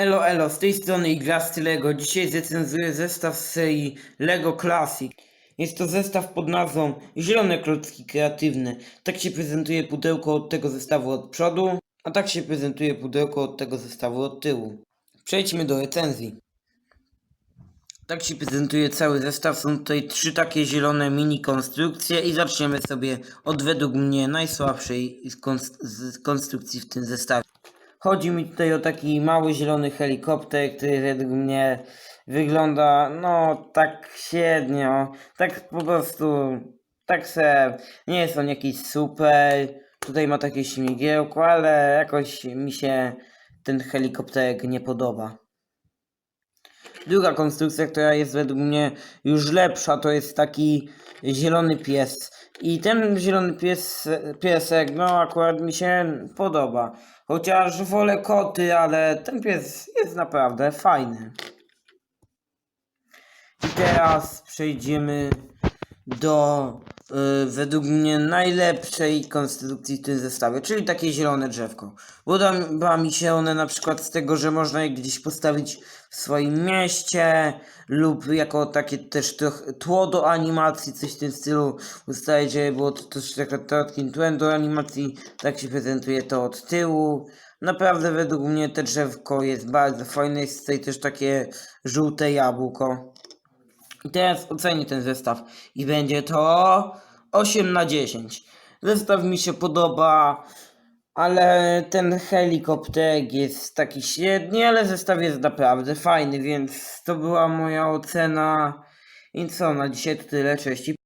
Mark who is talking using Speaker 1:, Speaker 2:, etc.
Speaker 1: Elo, elo, z tej strony Iglasty Lego. Dzisiaj zrecenzuję zestaw z serii Lego Classic. Jest to zestaw pod nazwą Zielone Klocki Kreatywne. Tak się prezentuje pudełko od tego zestawu od przodu, a tak się prezentuje pudełko od tego zestawu od tyłu. Przejdźmy do recenzji. Tak się prezentuje cały zestaw. Są tutaj trzy takie zielone mini konstrukcje i zaczniemy sobie od według mnie najsłabszej z, z konstrukcji w tym zestawie. Chodzi mi tutaj o taki mały zielony helikopter, który według mnie wygląda no tak średnio, tak po prostu, tak se, nie jest on jakiś super, tutaj ma takie śmigiełko, ale jakoś mi się ten helikopterek nie podoba. Druga konstrukcja, która jest według mnie już lepsza, to jest taki zielony pies. I ten zielony pies, piesek, no akurat mi się podoba. Chociaż wolę koty, ale ten pies jest naprawdę fajny. I teraz przejdziemy do według mnie najlepszej konstrukcji w tym zestawie, czyli takie zielone drzewko. Podoba mi się one na przykład z tego, że można je gdzieś postawić w swoim mieście lub jako takie też tło do animacji, coś w tym stylu ustawić, żeby było to też taka takim tłem do animacji, tak się prezentuje to od tyłu. Naprawdę według mnie te drzewko jest bardzo fajne, jest tutaj też takie żółte jabłko. I teraz ocenię ten zestaw i będzie to 8 na 10. Zestaw mi się podoba, ale ten helikopter jest taki średni, ale zestaw jest naprawdę fajny, więc to była moja ocena. I co, na dzisiaj to tyle, cześć